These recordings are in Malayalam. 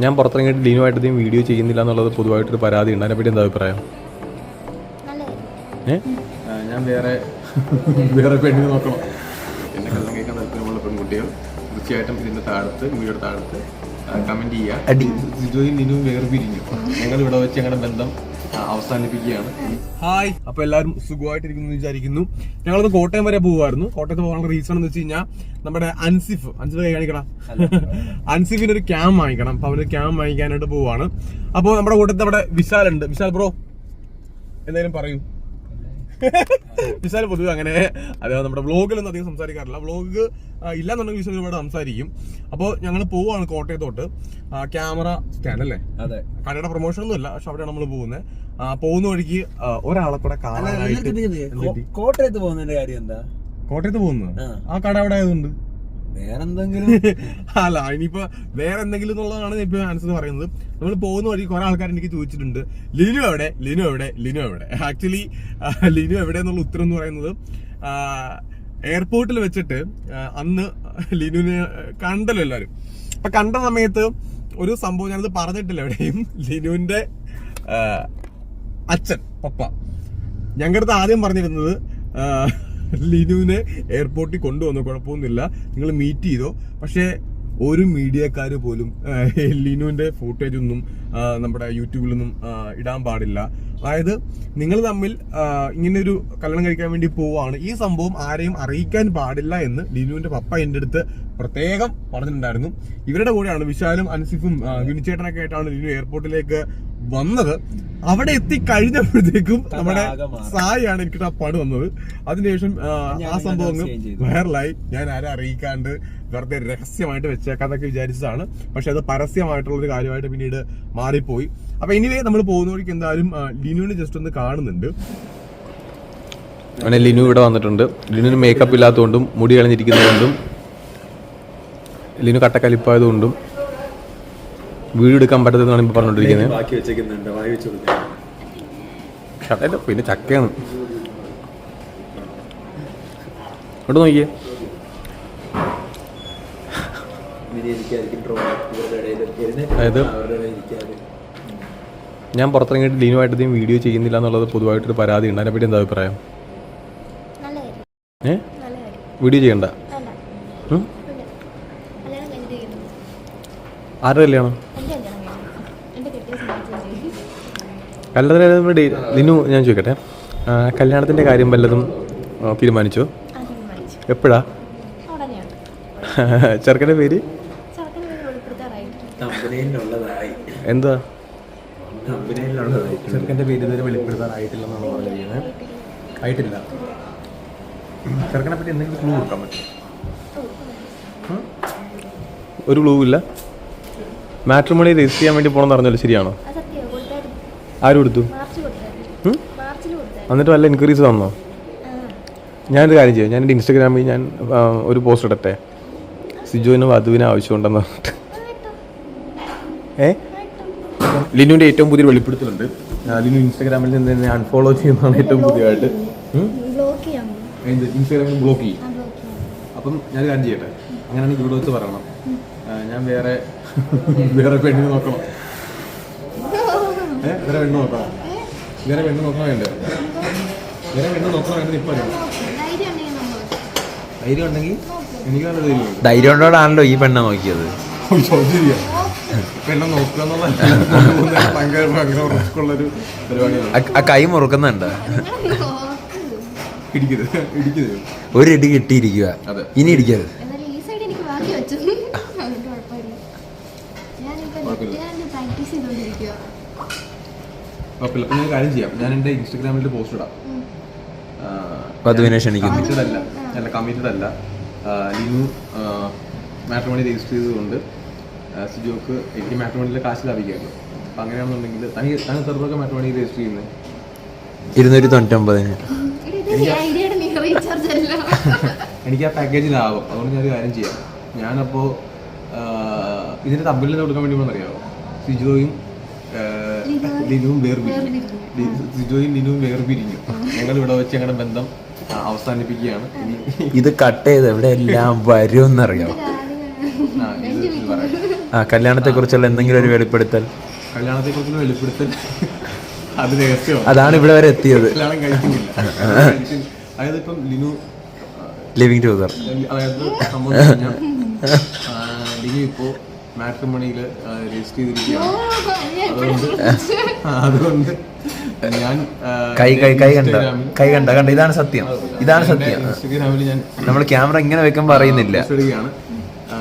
ഞാൻ പുറത്തിറങ്ങിയിട്ട് ലീനുമായിട്ട് അധികം വീഡിയോ ചെയ്യുന്നില്ല എന്നുള്ളത് പൊതുവായിട്ടൊരു പരാതി ഉണ്ട്. അതിനെപ്പറ്റി എന്താ അഭിപ്രായം? ഏ? ഞാൻ വേറെ വേറെ പെണ്ണിന് നോക്കണം. എന്നെ കല്യാണം കഴിക്കാൻ താല്പര്യമുള്ള പെൺകുട്ടികൾ തീർച്ചയായിട്ടും ഇതിന്റെ താഴത്ത് വീഡിയോയുടെ താഴത്ത് കമന്റ് ചെയ്യുക നിനും വേർപിരിഞ്ഞു. ഞങ്ങൾ ഇവിടെ വെച്ച് ഞങ്ങളുടെ ബന്ധം അവസാനിപ്പിക്കുകയാണ്. ഹായ്. അപ്പൊ എല്ലാവരും സുഖമായിട്ടിരിക്കുന്നു എന്ന് വിചാരിക്കുന്നു. ഞങ്ങളൊന്ന് കോട്ടയം വരെ പോകുമായിരുന്നു കോട്ടയത്ത് പോകാനുള്ള റീസൺ എന്ന് വെച്ച് കഴിഞ്ഞാൽ നമ്മുടെ അൻസിഫ് അൻസിഫ് കൈ കാണിക്കണം അൻസിഫിന് ഒരു ക്യാം വാങ്ങിക്കണം. അപ്പൊ അവന് ക്യാം വാങ്ങിക്കാനായിട്ട് പോവാണ്. അപ്പൊ നമ്മുടെ കൂട്ടത്തിൽ അവിടെ വിശാൽ ഉണ്ട് വിശാൽ ബ്രോ എന്തായാലും പറയൂ. വിശാൽ പൊതുവെ അങ്ങനെ അതെ നമ്മുടെ വ്ളോഗിലൊന്നും അധികം സംസാരിക്കാറില്ല. വ്ളോഗ് ഇല്ലാന്നുണ്ടെങ്കിൽ വിശാൽ ഒരുപാട് സംസാരിക്കും. അപ്പോൾ ഞങ്ങൾ പോവുകയാണ് കോട്ടയത്തോട്ട്. ക്യാമറ സ്റ്റാൻഡ് അല്ലേ? അതെ. കടയുടെ പ്രൊമോഷൻ ഒന്നും ഇല്ല പക്ഷെ അവിടെയാണ് നമ്മൾ പോകുന്നത് പോകുന്ന വഴിക്ക് ഒരാളെ കൂടെ കാണാനായിട്ട് കോട്ടയത്ത് പോകുന്നതിന്റെ കാര്യം എന്താ? കോട്ടയത്ത് പോകുന്നത്? ആ. ആ കട അവിടെ ആയതുകൊണ്ട് വേറെന്തെങ്കിലും? അല്ല ഇനിയിപ്പോ വേറെ എന്തെങ്കിലും എന്നുള്ളതാണ് ഇപ്പൊ ആൻസർ പറയുന്നത്. നമ്മൾ പോകുന്ന വഴി കുറെ ആൾക്കാർ എനിക്ക് ചോദിച്ചിട്ടുണ്ട്. ലിനു എവിടെ? ലിനു എവിടെ? ലിനു എവിടെ? ആക്ച്വലി ലിനു എവിടെ എന്നുള്ള ഉത്തരം എന്ന് പറയുന്നത് എയർപോർട്ടിൽ വെച്ചിട്ട് അന്ന് ലിനുവിനെ കണ്ടല്ലോ എല്ലാവരും അപ്പൊ കണ്ട സമയത്ത് ഒരു സംഭവം ഞാനത് പറഞ്ഞിട്ടില്ല എവിടെയും. ലിനുവിന്റെ അച്ഛൻ പപ്പ. ഞങ്ങളുടെ അടുത്ത് ആദ്യം പറഞ്ഞിരുന്നത് ലിനുവിനെ എയർപോർട്ടിൽ കൊണ്ടുവന്നു കുഴപ്പമൊന്നുമില്ല. നിങ്ങൾ മീറ്റ് ചെയ്തോ? പക്ഷേ ഒരു മീഡിയക്കാർ പോലും ലിനുവിന്റെ ഫോട്ടേജ് ഒന്നും നമ്മുടെ യൂട്യൂബിലൊന്നും ഇടാൻ പാടില്ല. അതായത് നിങ്ങൾ തമ്മിൽ ഇങ്ങനൊരു കല്യാണം കഴിക്കാൻ വേണ്ടി പോവാണ്. ഈ സംഭവം ആരെയും അറിയിക്കാൻ പാടില്ല എന്ന് ലിനുവിന്റെ പപ്പ എന്റെ അടുത്ത് പ്രത്യേകം പറഞ്ഞിട്ടുണ്ടായിരുന്നു. ഇവരുടെ കൂടെയാണ് വിശാലും അൻസിഫും വിനിച്ചേട്ടനൊക്കെ ആയിട്ടാണ് ലിനു എയർപോർട്ടിലേക്ക് വന്നത്. അവിടെ എത്തി കഴിഞ്ഞപ്പോഴത്തേക്കും നമ്മുടെ സായാണ് സായിയാണ് എനിക്ക് ആ പണി വന്നത്. അതിനുശേഷം ആ, സംഭവം വൈറലായി ഞാൻ ആരെ അറിയിക്കാണ്ട് വെറുതെ രഹസ്യമായിട്ട് വെച്ചേക്കാന്നൊക്കെ വിചാരിച്ചതാണ്. പക്ഷെ അത് പരസ്യമായിട്ടുള്ള ഒരു കാര്യമായിട്ട് പിന്നീട് മാറിപ്പോയി. അപ്പൊ ഇനിവേ നമ്മൾ പോകുന്ന വഴിക്ക് എന്തായാലും ലിനുവിനെ ജസ്റ്റ് ഒന്ന് കാണുന്നുണ്ട്. അങ്ങനെ ലിനു ഇവിടെ വന്നിട്ടുണ്ട്. ലിനുവിന് മേക്കപ്പ് ഇല്ലാത്തതുകൊണ്ടും മുടി കളഞ്ഞിരിക്കുന്നതുകൊണ്ടും ലിനു കട്ടക്കലിപ്പായതുകൊണ്ടും വീഡിയോ എടുക്കാൻ പറ്റത്തെന്നാണ് ഇപ്പോൾ പറഞ്ഞുകൊണ്ടിരിക്കുന്നത് ബാക്കി വെച്ചേക്കുന്നുണ്ട്. വായി വെച്ച് കൊടുക്കാം. പിന്നെ ചക്കയാണ്. ഇങ്ങോട്ട് നോക്കിയേ. അതായത് ഞാൻ പുറത്തിറങ്ങിയിട്ട് ലീനുമായിട്ട് അധികം വീഡിയോ ചെയ്യുന്നില്ല എന്നുള്ളത് പൊതുവായിട്ടൊരു പരാതി ഉണ്ട്. അതിനെപ്പറ്റി എന്താ അഭിപ്രായം? ഏ? വീഡിയോ ചെയ്യണ്ട വേണ്ട ഉം? ഉണ്ട് കല്യാണം കഴിഞ്ഞിട്ട് ചെയ്യുന്നു ആരുടെ കല്യാണം? എന്റെ ഡേ കല്യാണത്തിന് ലിനു ഞാൻ ചോദിക്കട്ടെ. കല്യാണത്തിന്റെ കല്യാണത്തിന്റെ കാര്യം വല്ലതും തീരുമാനിച്ചോ തീരുമാനിച്ചു? എപ്പോഴാ? ചെറുക്കന്റെ പേര്? എന്താ? ചെറുക്കന്റെ പേര് ഇതുവരെ വെളിപ്പെടുത്താറായിട്ടില്ലെന്നാണ് പറഞ്ഞിരിക്കുന്നത് ആയിട്ടില്ല. ചെറുക്കനെ പറ്റി എന്തെങ്കിലും ക്ലൂ കൊടുക്കാൻ പറ്റും ഒരു ക്ലൂ ഇല്ല. മാട്രിമോണി രജിസ്റ്റർ ചെയ്യാൻ വേണ്ടി പോകണമെന്ന് പറഞ്ഞല്ലോ ശരിയാണോ? ആര് കൊടുത്തു? എന്നിട്ട് വല്ല എൻക്വയറീസ് വന്നോ? ഞാനൊരു കാര്യം ചെയ്യാം. ഞാൻ എന്റെ ഇൻസ്റ്റാഗ്രാമിൽ ഞാൻ ഒരു പോസ്റ്റ് ഇടട്ടെ? സിജുവിന് വധുവിന് ആവശ്യമുണ്ടെന്ന് പറഞ്ഞിട്ട്. ഏ? ലിനുവിന്റെ ഏറ്റവും പുതിയ വെളിപ്പെടുത്തലുണ്ട്. ലിനു ഇൻസ്റ്റാഗ്രാമിൽ നിന്ന് തന്നെ അൺഫോളോ ചെയ്യുന്നതാണ് ഏറ്റവും പുതിയതായിട്ട്. ഇൻസ്റ്റഗ്രാമിൽ ബ്ലോക്ക് ചെയ്യാൻ ഇൻസ്റ്റാഗ്രാമിൽ ബ്ലോക്ക് ചെയ്യും. ആ ബ്ലോക്ക് ചെയ്യാം. അപ്പം ഞാൻ കാര്യം ചെയ്യട്ടെ? അങ്ങനെയാണെങ്കിൽ ഇവിടെ വെച്ച് പറയണം. ഞാൻ വേറെ വേറെ പെണ്ണിന് നോക്കണം. ഏ വേറെ പെണ്ണ് നോക്കണം? വേറെ പെണ്ണ് നോക്കണം വേണ്ടേ? വേറെ പെണ്ണ് നോക്കണം വേണ്ടത് ഇപ്പം ധൈര്യം ഉണ്ടെങ്കിൽ നമ്മൾ ധൈര്യം ധൈര്യം ഉണ്ടോടാണല്ലോ ഈ പെണ്ണ നോക്കിയത്. ശരിയാ. പെണ്ണെ നോക്കുക ഭയങ്കര ഭയങ്കര പരിപാടിയാണ്. ആ കൈ മുറുക്കുന്നുണ്ട്. ഇടിക്കരുത് ഇടിക്കരുത്. ഒരിടി കിട്ടിയിരിക്കുക. അതെ. ഇനി ഇടിക്കരുത് എന്നാലും ഈ സൈഡ് എനിക്ക് ബാക്കി വെച്ചു അതുകൊണ്ട് കുഴപ്പമില്ല ഞാനിപ്പോൾ കുഴപ്പമില്ല. ഞാൻ പ്രാക്ടീസ് ചെയ്തുകൊണ്ടിരിക്കുക കുഴപ്പമില്ല. അപ്പം ഞാൻ ഒരു കാര്യം ചെയ്യാം. ഞാൻ എന്റെ ഇൻസ്റ്റഗ്രാമിൽ പോസ്റ്റ് ഇടാം. വധുവിനെ ക്ഷണിക്കുന്നു. കമ്മിറ്റഡ് അല്ല. അല്ല കമ്മിറ്റഡ് അല്ല. ലിനു മാട്രിമോണി രജിസ്റ്റർ ചെയ്തതുകൊണ്ട് സിജോക്ക് എനിക്ക് മാട്രിമോണിയിലെ കാശ് ലാഭിക്കാമല്ലോ അപ്പം അങ്ങനെയാണെന്നുണ്ടെങ്കിൽ തനി താൻ ചെറുതൊക്കെ മാട്രിമോണി രജിസ്റ്റർ ചെയ്യുന്നത്? ഇരുന്നൂറ്റി തൊണ്ണൂറ്റൊമ്പതിന്. എനിക്ക് ആ പാക്കേജിലാവും അതുകൊണ്ട് ഞാനൊരു കാര്യം ചെയ്യാം. ഞാനപ്പോൾ ഇതിന്റെ തമ്മിൽ കൊടുക്കാൻ വേണ്ടി അറിയാമോ സിജോയും ലിനുവും വേർപിരിഞ്ഞു. സിജോയും ലിനുവും വേർപിരിഞ്ഞു. ഞങ്ങൾ ഇവിടെ വെച്ച് ഞങ്ങളുടെ ബന്ധം അവസാനിപ്പിക്കുകയാണ്. ഇത് കട്ട് ചെയ്ത് എവിടെ എല്ലാം വരും എന്നറിയാം ആ, കല്യാണത്തെ കുറിച്ചുള്ള എന്തെങ്കിലും ഒരു വെളിപ്പെടുത്തൽ. കല്യാണത്തെ കുറിച്ചുള്ള വെളിപ്പെടുത്തൽ. അത് രഹസ്യമാണ്. അതാണ് ഇവിടെ വരെ എത്തിയത്. കല്യാണം കഴിക്കുന്നില്ല. അതായത് ഇപ്പം ലിനു ലിവിങ് ടുഗദർ അതായത് സംഭവം ലിനു ഇപ്പോ മാട്രിമണിയിൽ രജിസ്റ്റർ ചെയ്തിരിക്കുകയാണ്. അതുകൊണ്ട് ഞാൻ കൈ കൈ കൈ കണ്ട കൈ കണ്ട കണ്ട ഇതാണ് സത്യം ഇതാണ് സത്യം. ഇൻസ്റ്റഗ്രാമിൽ ഞാൻ നമ്മൾ ക്യാമറ ഇങ്ങനെ വെക്കുമ്പോൾ അറിയുന്നില്ല. പോസ്റ്റ് ഇടുകയാണ് ആ,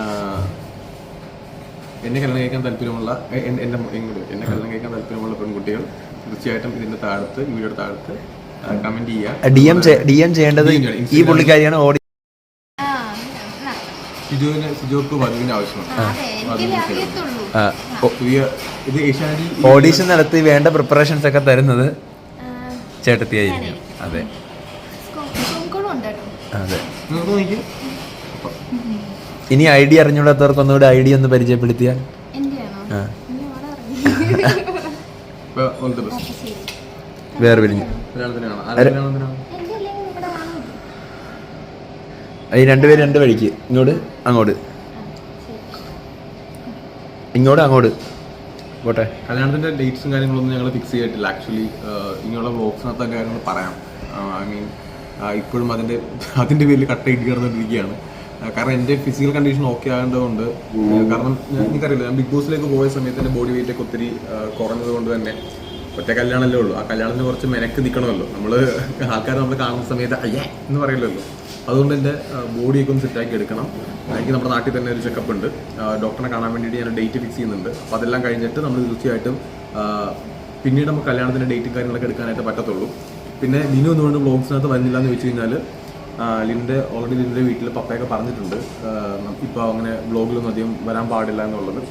എന്നെ കല്യാണം കഴിക്കാൻ താല്പര്യമുള്ള എ- എന്റെ എന്നെ കല്യാണം കഴിക്കാൻ താല്പര്യമുള്ള പെൺകുട്ടികൾ തീർച്ചയായിട്ടും ഇതിന്റെ താഴത്ത് ഈ വീഡിയോയുടെ താഴത്ത് കമന്റ് ചെയ്യുക. ഡി എം ഡി എം ചെയ്യേണ്ടത് ഈ പുള്ളിക്കാരിയാണ് ഓടി എന്നാ. സിജുവിന് സിജുക്ക് വധുവിന് ആവശ്യമാണ്. ഓഡീഷൻ നടത്തി വേണ്ട പ്രിപ്പറേഷൻസ് ഒക്കെ തരുന്നത് ചേട്ടത്തിയായിരിക്കും. അതെ. അതെ. ഇനി ഐ ഡി അറിഞ്ഞൂടാത്തവർക്ക് ഒന്നുകൂടെ ഐ ഡി ഒന്ന് പരിചയപ്പെടുത്തിയാൽ? വേറെ പിരിഞ്ഞു കല്യാണത്തിനാണ് ആരുടെ കല്യാണത്തിനാണ് എന്റെ അല്ലെങ്കിൽ ഇവിടെ കാണും ഈ രണ്ടുപേര് രണ്ട് വഴിക്ക്. ഇങ്ങോട്ട് അങ്ങോട്ട്. ഇങ്ങോട്ട് അങ്ങോട്ട്. പോട്ടെ. കല്യാണത്തിന്റെ ഡേറ്റ്സും കാര്യങ്ങളൊന്നും ഞങ്ങൾ ഫിക്സ് ചെയ്തിട്ടില്ല. ആക്ച്വലി ഇങ്ങനെയുള്ള വ്ലോഗ്സിനകത്ത് കാര്യങ്ങൾ പറയാം. ഐ മീൻ ഇപ്പോഴും അതിന്റെ അതിന്റെ പേരിൽ കട്ട് ഇടി കിടന്നിട്ടിരിക്കുകയാണ് കാരണം എന്റെ ഫിസിക്കൽ കണ്ടീഷൻ ഓക്കെ ആകേണ്ടതുകൊണ്ട് കാരണം എനിക്കറിയില്ല. ഞാൻ ബിഗ് ബോസിലേക്ക് പോയ സമയത്ത് എന്റെ ബോഡി വെയിറ്റ് ഒക്കെ ഒത്തിരി കുറഞ്ഞത് കൊണ്ട് തന്നെ ഒറ്റ കല്യാണമല്ലേ ഉള്ളൂ. ആ കല്യാണത്തിന് കുറച്ച് മെനക്ക് നിൽക്കണമല്ലോ നമ്മൾ ആൾക്കാർ നമ്മൾ കാണുന്ന സമയത്ത് അയ്യേ എന്ന് പറയില്ലല്ലോ അതുകൊണ്ട് എന്റെ ബോഡിയൊക്കെ ഒന്ന് സെറ്റാക്കി എടുക്കണം. എനിക്ക് നമ്മുടെ നാട്ടിൽ തന്നെ ഒരു ചെക്കപ്പ് ഉണ്ട്. ഡോക്ടറിനെ ഡോക്ടറെ കാണാൻ വേണ്ടിയിട്ട് ഞാൻ ഡേറ്റ് ഫിക്സ് ചെയ്യുന്നുണ്ട്. അപ്പോൾ അതെല്ലാം കഴിഞ്ഞിട്ട് നമ്മൾ തീർച്ചയായിട്ടും പിന്നീട് നമുക്ക് കല്യാണത്തിന്റെ ഡേറ്റും കാര്യങ്ങളൊക്കെ എടുക്കാനായിട്ട് പറ്റത്തുള്ളൂ. പിന്നെ ലിനു എന്തുകൊണ്ട് ബ്ലോഗ്സിനകത്ത് വരുന്നില്ല എന്ന് വെച്ച് കഴിഞ്ഞാൽ ലിന്റെ ഓൾറെഡി ലിന്റെ വീട്ടിൽ പപ്പയൊക്കെ പറഞ്ഞിട്ടുണ്ട്. ഇപ്പോൾ അങ്ങനെ ബ്ലോഗിലൊന്നും അധികം വരാൻ പാടില്ല എന്നുള്ളത്.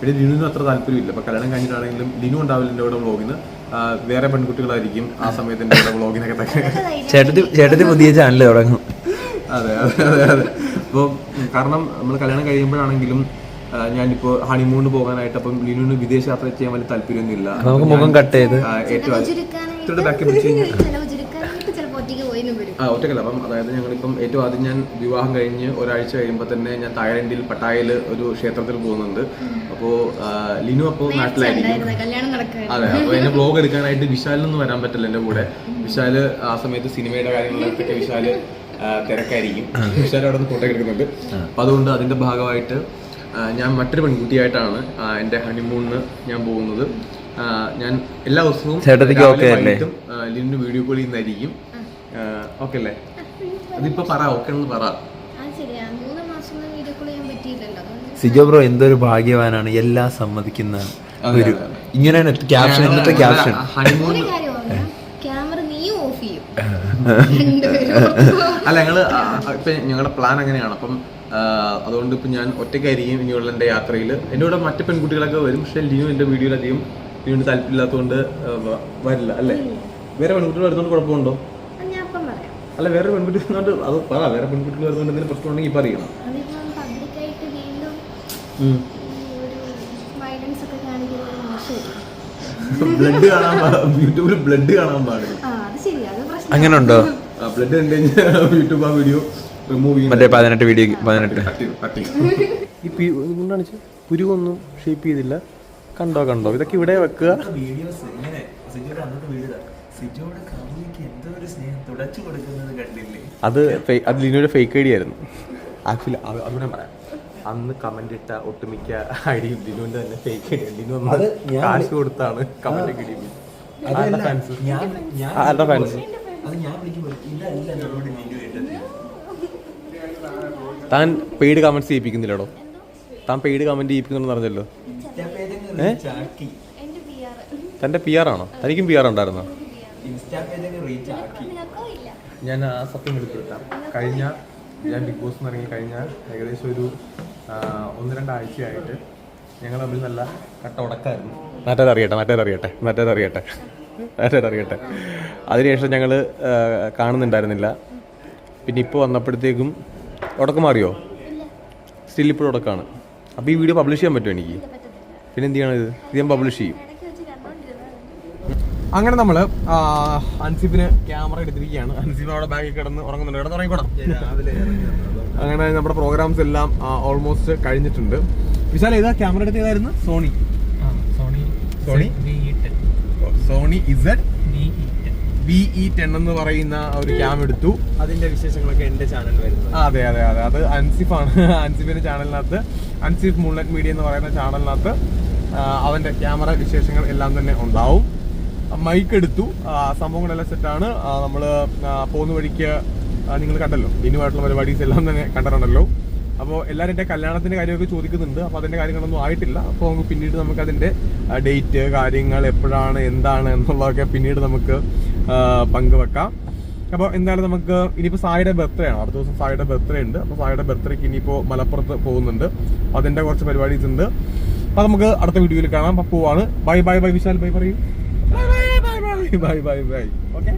പിന്നെ ലിനുവിന് അത്ര താല്പര്യമില്ല. ഇപ്പോൾ കല്യാണം കഴിഞ്ഞിട്ടാണെങ്കിലും ലിനു ഉണ്ടാവില്ല എന്റെ ഇവിടെ വ്ളോഗിന് വേറെ പെൺകുട്ടികളായിരിക്കും ആ സമയത്ത് എന്റെ ഇവിടെ വ്ളോഗിനൊക്കെ ചേട്ടത്തി ചേട്ടത്തി പുതിയ ചാനൽ തുടങ്ങും. അതെ അതെ അതെ അതെ. അപ്പോൾ കാരണം നമ്മൾ കല്യാണം കഴിയുമ്പോഴാണെങ്കിലും ഞാനിപ്പോ ഹണിമൂണ് ഹണിമൂണിന് പോകാനായിട്ട് അപ്പം ലിനുവിന് വിദേശ യാത്ര ചെയ്യാൻ വലിയ താല്പര്യമൊന്നുമില്ല. നമുക്ക് മുഖം കട്ട് ചെയ്ത്. ഏറ്റവും പിടിച്ച് ആ ഒറ്റക്കല്ല അപ്പം അതായത് ഞങ്ങളിപ്പം ഏറ്റവും ആദ്യം ഞാൻ വിവാഹം കഴിഞ്ഞ് ഒരാഴ്ച കഴിയുമ്പോൾ തന്നെ ഞാൻ തായ്ലൻഡിൽ പട്ടായയിൽ ഒരു ക്ഷേത്രത്തിൽ പോകുന്നുണ്ട്. അപ്പോൾ ലിനു അപ്പോൾ നാട്ടിലായിരിക്കും. കല്യാണം നടക്കുക അതെ അപ്പോൾ എന്നെ ബ്ലോഗ് എടുക്കാനായിട്ട് വിശാലിനൊന്നും വരാൻ പറ്റില്ല എന്റെ കൂടെ. വിശാൽ ആ സമയത്ത് സിനിമയുടെ കാര്യങ്ങളൊക്കെ വിശാൽ തിരക്കായിരിക്കും. വിശാൽ അവിടെ നിന്ന് ഫോട്ടോ എടുക്കുന്നുണ്ട് അപ്പോൾ അതുകൊണ്ട് അതിന്റെ ഭാഗമായിട്ട് ഞാൻ മറ്റൊരു പെൺകുട്ടിയായിട്ടാണ് എന്റെ ഹണിമൂണിന് ഞാൻ പോകുന്നത്. ഞാൻ എല്ലാ ദിവസവും ലിനു വീഡിയോ കോൾ ചെയ്യുന്നതായിരിക്കും. ഓക്കെ അല്ലേ? അതിപ്പോ പറ ഓക്കെ എന്ന് പറ. സിജോ ബ്രോ എന്തൊരു ഭാഗ്യവാനാണ്. എല്ലാം സമ്മതിക്കുന്ന ഒരു ഇങ്ങനെയാണ് ക്യാപ്ഷൻ ഇന്നത്തെ ക്യാപ്ഷൻ ഹണിമൂൺ ഒരു കാര്യം പറഞ്ഞാ ക്യാമറ നീയും ഓഫ് ചെയ്യും രണ്ടുപേരും അല്ല ഞങ്ങൾ ഇപ്പൊ ഞങ്ങളുടെ പ്ലാൻ അങ്ങനെയാണ്. അപ്പം അതുകൊണ്ട് ഇപ്പൊ ഞാൻ ഒറ്റയ്ക്കായിരിക്കും ഇനിയുള്ള എന്റെ യാത്രയിൽ എന്റെ കൂടെ മറ്റു പെൺകുട്ടികളൊക്കെ വരും പക്ഷെ ലിനു എന്റെ വീഡിയോയിൽ അധികം ലിനുവിന് താല്പര്യമില്ലാത്തതുകൊണ്ട് വരില്ല അല്ലേ? വേറെ പെൺകുട്ടികൾ വരുന്നതുകൊണ്ട് കുഴപ്പമുണ്ടോ? അല്ല വേറെ പെൺകുട്ടി വരുന്നതുകൊണ്ട് അത് പറ വേറെ പെൺകുട്ടികൾ വരുന്നതുകൊണ്ട് എന്തെങ്കിലും പ്രശ്നം ഉണ്ടെങ്കിൽ ഇപ്പം അറിയണം അതിപ്പം പബ്ലിക്കായിട്ട് വീണ്ടും ഒരു വയലൻസ് ഒക്കെ കാണിക്കുന്നത് മോശമല്ലേ ബ്ലഡ് കാണാൻ യൂട്യൂബിൽ ബ്ലഡ് കാണാൻ പാടില്ല ആ അത് ശരിയാ അത് പ്രശ്നം അങ്ങനെ ഉണ്ടോ ബ്ലഡ് കണ്ടു കഴിഞ്ഞാൽ യൂട്യൂബ് ആ വീഡിയോ റിമൂവ് ചെയ്യും മറ്റേ പതിനെട്ട് വീഡിയോ പതിനെട്ട്. ഈ പുരുവൊന്നും ഷേപ്പ് ചെയ്തില്ല. കണ്ടോ കണ്ടോ? ഇതൊക്കെ ഇവിടെ വെക്കുക. വീഡിയോസ് ഇങ്ങനെ സിജോയുടെ അന്നത്തെ വീഡിയോ സിജോയുടെ കമ്മിക്ക് എന്തോ ഒരു സ്നേഹം തുടച്ചു കൊടുക്കുന്നത് കണ്ടില്ലേ? അത് അത് ലിനോയുടെ ഫേക്ക് ഐ ഡി ആയിരുന്നു. ആക്ച്വലി അവിടെ പറയാ. അന്ന് കമന്റ് ഇട്ട ഒട്ടുമിക്ക ഐ ഡി ലിനുവിന്റെ തന്നെ ഫേക്ക് ഐ ഡി ലിനു അത് ഞാൻ- കാശ് കൊടുത്താണ് കമന്റ് ഒക്കെ ഞാൻ ആരുടെ ഫാൻസ് ഞാൻ അത് വിളിക്കുമ്പോൾ ഇതല്ല താൻ പെയ്ഡ് കമന്റ് ചെയ്യിപ്പിക്കുന്നില്ലടോ. താൻ പെയ്ഡ് കമന്റ് ചെയ്യിപ്പിക്കുന്നുണ്ടെന്ന് പറഞ്ഞല്ലോ. തന്റെ പി ആർ ആണോ? തനിക്കും പി ആർ ഉണ്ടായിരുന്നോ? ഇൻസ്റ്റാ പേജ് റീച്ച് ആക്കി നിനക്കോ ഇല്ല ഞാൻ ആ സത്യം വെളിപ്പെടുത്താം. കഴിഞ്ഞ ഞാൻ ബിഗ് ബോസ് ഇറങ്ങി കഴിഞ്ഞ ഏകദേശം ഒരു ഒന്ന് രണ്ടാഴ്ചയായിട്ട് ഞങ്ങൾ തമ്മിൽ നല്ല കട്ട ഉടക്കായിരുന്നു. മറ്റേത് അറിയട്ടെ മറ്റേത് അറിയട്ടെ മറ്റേത് അറിയട്ടെ. അതിനുശേഷം ഞങ്ങൾ കാണുന്നുണ്ടായിരുന്നില്ല. പിന്നെ ഇപ്പോൾ വന്നപ്പോഴത്തേക്കും ഉടക്കം മാറിയോ? സ്റ്റിൽ ഇപ്പോഴും ഉടക്കമാണ് അപ്പോൾ ഈ വീഡിയോ പബ്ലിഷ് ചെയ്യാൻ പറ്റുമോ എനിക്ക്? പിന്നെ എന്ത് ചെയ്യണം ഇത്? ഇത് ഞാൻ പബ്ലിഷ് ചെയ്യും. അങ്ങനെ നമ്മൾ അൻസിഫിന് ക്യാമറ എടുത്തിരിക്കുകയാണ്. അൻസിഫ് അവിടെ ബാഗിൽ കിടന്ന് ഉറങ്ങുന്നുണ്ട്. കിടന്ന് ഉറങ്ങിക്കോടാം. അങ്ങനെ നമ്മുടെ പ്രോഗ്രാംസ് എല്ലാം ഓൾമോസ്റ്റ് കഴിഞ്ഞിട്ടുണ്ട്. വിശാല ഏതാ ക്യാമറ എടുത്ത് ഏതായിരുന്നു Sony. Sony? Sony? Sony Z V E ten എന്ന് പറയുന്ന ഒരു ക്യാം എടുത്തു. അതിന്റെ വിശേഷങ്ങളൊക്കെ എന്റെ ചാനൽ വരുന്നത്. അതെ അതെ അതെ. അത് അൻസിഫാണ് അൻസിഫിന്റെ ചാനലിനകത്ത് അൻസിഫ് മുള്ളറ്റ് മീഡിയ എന്ന് പറയുന്ന ചാനലിനകത്ത് അവന്റെ ക്യാമറ വിശേഷങ്ങൾ എല്ലാം തന്നെ ഉണ്ടാവും. മൈക്ക് എടുത്തു. ആ, സംഭവങ്ങളെല്ലാം സെറ്റാണ് നമ്മൾ പോകുന്ന വഴിക്ക് നിങ്ങൾ കണ്ടല്ലോ. ഇനിയുമായിട്ടുള്ള പരിപാടീസ് എല്ലാം തന്നെ കണ്ടിട്ടുണ്ടല്ലോ. അപ്പോൾ എല്ലാവരും എന്റെ കല്യാണത്തിന്റെ കാര്യമൊക്കെ ചോദിക്കുന്നുണ്ട്. അപ്പോൾ അതിന്റെ കാര്യങ്ങളൊന്നും ആയിട്ടില്ല. അപ്പോൾ നമുക്ക് പിന്നീട് നമുക്ക് അതിന്റെ ഡേറ്റ് കാര്യങ്ങൾ എപ്പോഴാണ് എന്താണ് എന്നുള്ളതൊക്കെ പിന്നീട് നമുക്ക് പങ്കുവെക്കാം. അപ്പോൾ എന്തായാലും നമുക്ക് ഇനിയിപ്പോൾ സായിയുടെ ബർത്ത്ഡേ ആണ്. അടുത്ത ദിവസം സായിയുടെ ബർത്ത്ഡേ ഉണ്ട്. അപ്പോൾ സായിയുടെ ബർത്ത്ഡേക്ക് ഇനിയിപ്പോൾ മലപ്പുറത്ത് പോകുന്നുണ്ട്. അതിന്റെ കുറച്ച് പരിപാടീസ് ഉണ്ട്. അപ്പോൾ നമുക്ക് അടുത്ത വീഡിയോയിൽ കാണാം. അപ്പോൾ പോവാണ്. Bye bye bye Vishal bye പറയും. Bye bye bye bye bye. Okay?